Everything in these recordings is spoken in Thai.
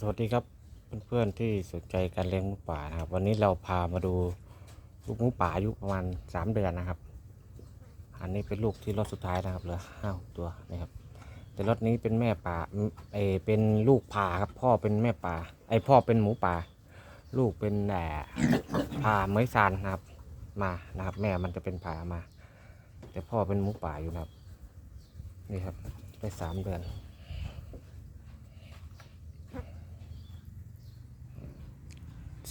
สวัสดีครับเพื่อนๆที่สนใจการเลี้ยงหมูป่านะครับ วันนี้เราพามาดูลูกหมูป่าอายุประมาณสามเดือนนะครับ อันนี้เป็นลูกที่รอดสุดท้ายนะครับเหลือห้าตัวนะครับ แต่รถนี้เป็นแม่ป่าเอเป็นลูกป่าครับพ่อเป็นแม่ป่า ไอพ่อเป็นหมูป่า ลูกเป็นแหน่ผ่าเมยซานนะครับ มานะครับ แม่มันจะเป็นผ่ามา แต่พ่อเป็นหมูป่าอยู่นะครับ นี่ครับได้สามเดือน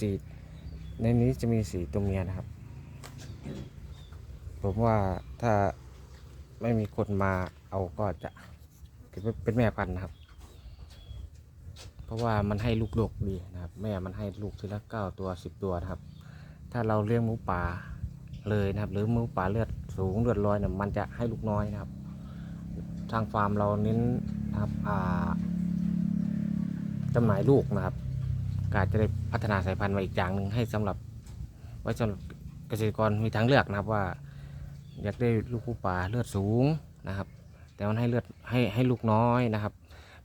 สีในนี้จะมีสีตัวเมียนะครับ ผมว่าถ้าไม่มีคนมาเอาก็จะเป็นแม่พันธุ์นะครับ เพราะว่ามันให้ลูกดกดีนะครับ แม่มันให้ลูกทีละเก้าตัวสิบตัวนะครับ ถ้าเราเลี้ยงหมูป่าเลยนะครับ หรือหมูป่าเลือดสูงเลือดร้อยเนี่ยมันจะให้ลูกน้อยนะครับ ทางฟาร์มเราเน้นนะครับจำหน่ายลูกนะครับ กาจจะได้พัฒนาสายพันธุ์มาอีกอย่างหนึ่งให้สำหรับ ไว้สำหรับเกษตรกรมีทางเลือกนะครับว่า อยากได้ลูกผู้ป่าเลือดสูงนะครับ แต่มันให้เลือดให้ให้ลูกน้อยนะครับ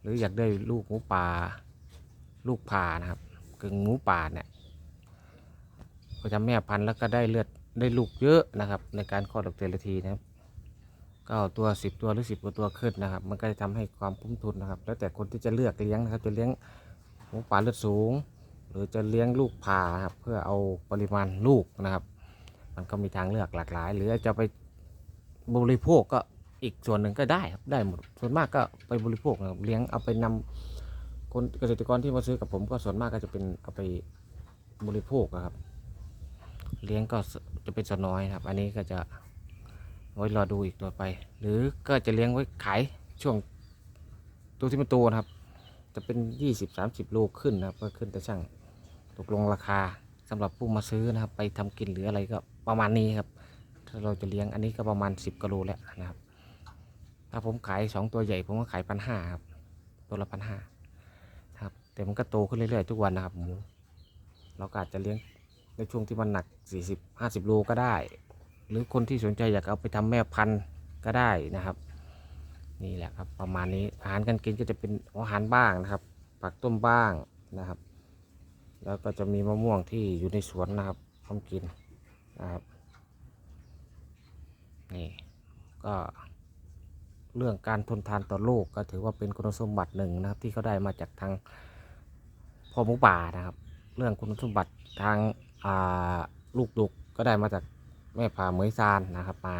หรืออยากได้ลูกหมูป่าลูกผ่านะครับกึ่งหมูป่าเนี่ยก็จะแม่พันธุ์แล้วก็ได้เลือดได้ลูกเยอะนะครับ ในการคลอดออกแต่ละทีนะครับก็เอาตัวสิบตัวหรือสิบกว่าตัวขึ้นนะครับ มันก็จะทำให้ความคุ้มทุนนะครับ แล้วแต่คนที่จะเลือกเลี้ยงนะครับจะเลี้ยงหมูป่าเลือดสูง หรือจะเลี้ยงลูกผ่าครับเพื่อเอาปริมาณลูกนะครับ มันก็มีทางเลือกหลากหลาย หรือจะไปบริโภคก็อีกส่วนหนึ่งก็ได้ครับได้หมดส่วนมากก็ไปบริโภคนะครับเลี้ยงเอาไปนำคนเกษตรกรที่มาซื้อกับผมก็ส่วนมากก็จะเป็นเอาไปบริโภคครับ เลี้ยงก็จะเป็นส่วนน้อยครับ อันนี้ก็จะไว้รอดูอีกตัวไป หรือก็จะเลี้ยงไว้ขายช่วงตัวที่มันโตนะครับ จะเป็น 20 30 โลขึ้นนะครับก็ขึ้นแต่ช่าง ตกลงราคาสำหรับผู้มาซื้อนะครับ ไปทำกินหรืออะไรก็ประมาณนี้ครับ ถ้าเราจะเลี้ยงอันนี้ก็ประมาณ 10กิโลแล้วนะครับ ถ้าผมขาย 2 ตัวใหญ่ผมก็ขายพันห้าครับ ตัวละพันห้าครับ แต่มันก็โตขึ้นเรื่อยๆทุกวันนะครับหมูเราก็อาจจะเลี้ยงในช่วงที่มันหนัก 40 50โลก็ได้ หรือคนที่สนใจอยากเอาไปทำแม่พันธุ์ก็ได้นะครับ นี่แหละครับประมาณนี้อาหารการกินก็จะเป็นอาหารบ้างนะครับ ผักต้มบ้างนะครับ แล้วก็จะมีมะม่วงที่อยู่ในสวนนะครับทำกินนะครับนี่ก็เรื่องการทนทานต่อโรคก็ถือว่าเป็นคุณสมบัติหนึ่งนะครับ ที่เขาได้มาจากทางพ่อหมูป่านะครับ เรื่องคุณสมบัติทางาลูกดุกก็ได้มาจากแม่ผาเหมยซานนะครับมา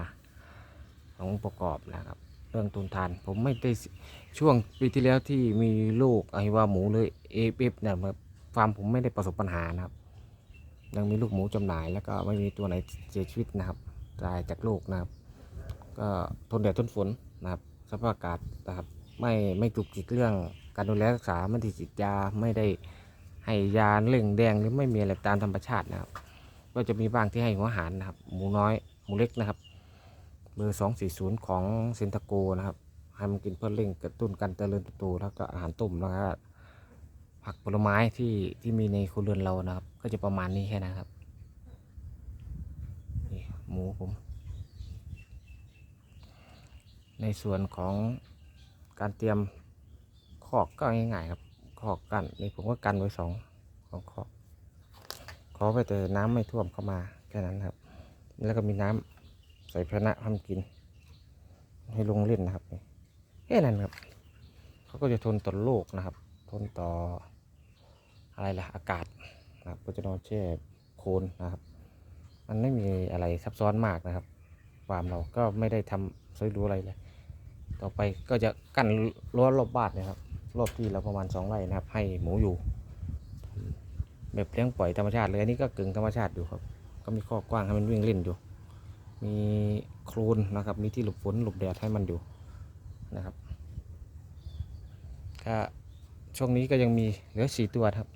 ของประกอบนะครับ เรื่องทนทานผมไม่ได้ช่วงปีที่แล้วที่มีโรคไอว่าหมูเลยเอฟเอฟเนี่ยมา ฟาร์มผมไม่ได้ประสบปัญหานะครับ ยังมีลูกหมูจำหน่าย แล้วก็ไม่มีตัวไหนเสียชีวิตนะครับตายจากโรคนะครับ ก็ทนแดดทนฝนนะครับสภาพอากาศนะครับ ไม่ไม่จุกจิกเรื่องการดูแลรักษาไม่ได้ฉีดยาไม่ได้ให้ยาเร่งแดงหรือไม่มีอะไรตามธรรมชาตินะครับ ก็จะมีบ้างที่ให้หัวอาหารนะครับ หมูน้อยหมูเล็กนะครับเบอร์240 ของเซนตาโกนะครับให้มันกินเพื่อเร่งกระตุ้นการเจริญเติบโตแล้วก็อาหารต้มแล้วก็ ผักผลไม้ที่ที่มีในครัวเรือนเรานะครับ ก็จะประมาณนี้แค่นะครับนี่หมูผม ในส่วนของการเตรียมคอกก็ง่ายๆครับคอกกันนี่ผมก็กันไว้สองของคอกขอไปแต่น้ำไม่ท่วมเข้ามาแค่นั้นครับ แล้วก็มีน้ำใส่ภาชนะทำกิน ให้ลงเล่นนะครับนี่แค่นั้นครับเขาก็จะทนต่อโรคนะครับ ทนต่อ อะไรล่ะอากาศนะครับก็จะนอนแช่โคลนนะครับ มันไม่มีอะไรซับซ้อนมากนะครับฟาร์มเราก็ไม่ได้ทำซื้อดูอะไรเลย ต่อไปก็จะกั้นรั้วรอบบ้านนะครับ รอบที่เราประมาณสองไร่นะครับ ให้หมูอยู่แบบเลี้ยงปล่อยธรรมชาติเลยอันนี้ก็กึ่งธรรมชาติอยู่ครับ ก็มีข้อกว้างให้มันวิ่งเล่นอยู่ มีโคลนนะครับ มีที่หลบฝนหลบแดดให้มันอยู่นะครับก็ช่วงนี้ก็ยังมีเหลือสี่ตัวครับ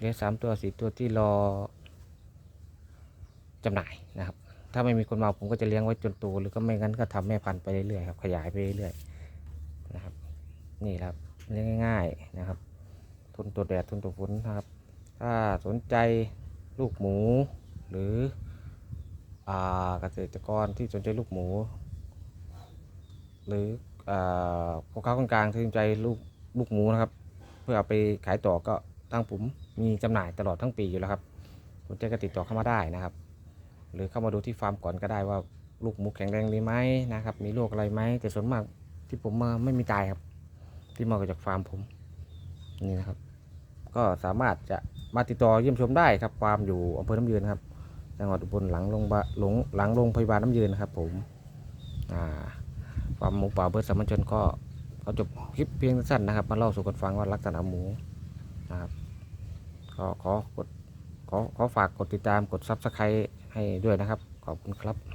เหลือสามตัวสี่ตัวที่รอจำหน่ายนะครับ ถ้าไม่มีคนมาผมก็จะเลี้ยงไว้จนโตหรือก็ไม่งั้นก็ทำแม่พันธุ์ไปเรื่อยๆครับ ขยายไปเรื่อยๆนะครับ นี่ครับเลี้ยงง่าย ๆนะครับ ทนตัวแดดทนตัวฝนนะครับ ถ้าสนใจลูกหมู หรืออเกษตรกรที่สนใจลูกหมู หรืออพ่อค้าคนกลางที่สนใจลูกลูกหมูนะครับ เพื่อเอาไปขายต่อก็ ทางผมมีจำหน่ายตลอดทั้งปีอยู่แล้วครับสนใจก็ติดต่อเข้ามาได้นะครับ หรือเข้ามาดูที่ฟาร์มก่อนก็ได้ว่าลูกหมูแข็งแรงดีไหมนะครับ มีโรคอะไรไหมแต่ส่วนมากที่ผมมาไม่มีตายครับ ที่มาจากฟาร์มผมนี่นะครับ ก็สามารถจะมาติดต่อเยี่ยมชมได้ครับฟาร์มอยู่อำเภอน้ำยืนครับจังหวัดอุบลหลังโรงพยาบาลหลงหลังโรงพยาบาลน้ำยืนนะครับผมอ่าฟาร์มหมูป่าเบิร์ดสามัญชนก็เขาจบคลิปเพียงสั้นนะครับ มาเล่าสู่กันฟังว่าลักษณะหมู นะครับก็ขอกดขอขอฝากกดติดตามกดซับสไครต์ให้ด้วยนะครับ ขอบคุณครับ